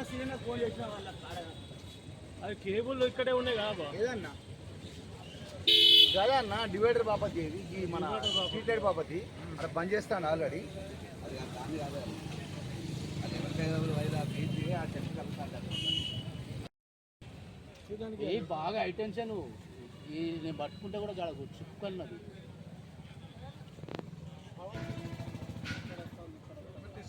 చేసిన scene phone చేసిన వాళ్ళ అది కేబుల్ ఇక్కడే ఉన్నాయి కదా బా ఏదన్నా? అన్న డివైడర్ బాపతి ఇది మన. స్ట్రీట్ లైట్ బాపతి. అక్కడ బంద్ చేస్తాను ఆల్రెడీ. చూడడానికి ఏ బాగా హైటెన్షన్ ఈ నేను పట్టుకుంటే కూడా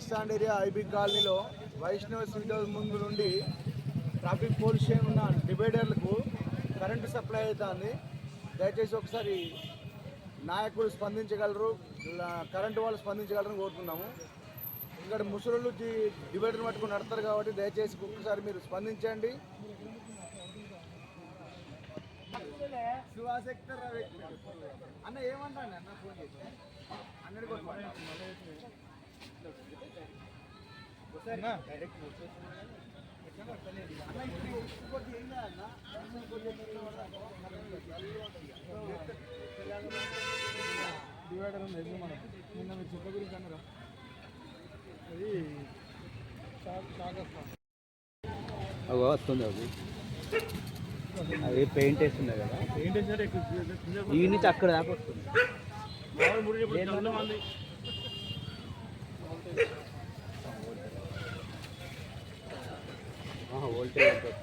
స్టాండ్ ఏరియా ఐబీ కాలనీలో వైష్ణవ స్వీట్ హౌస్ ముందు నుండి ట్రాఫిక్ పోలీస్ ఉన్న డివైడర్లకు కరెంటు సప్లై అవుతుంది. దయచేసి ఒకసారి నాయకులు స్పందించగలరు కరెంటు వాళ్ళు స్పందించగలరని కోరుతున్నాము ఇక్కడ ముసలు డివైడర్ పట్టుకుని నడతారు కాబట్టి దయచేసి ఒక్కసారి మీరు స్పందించండి. అన్న ఏమంటాను? అన్న ఫోన్ చేసి. అన్నది డైరెక్ట్ డివైడర్ ఉంది ఎదురు మనం నిన్న మీరు చెప్ప గురించి అన్నారా? అవి వస్తుంది అది అది పెయింట్ వేస్తున్నాయి కదా పెయింట్ ఈ నుంచి అక్కడ దాకా వస్తుంది వోల్టేజ్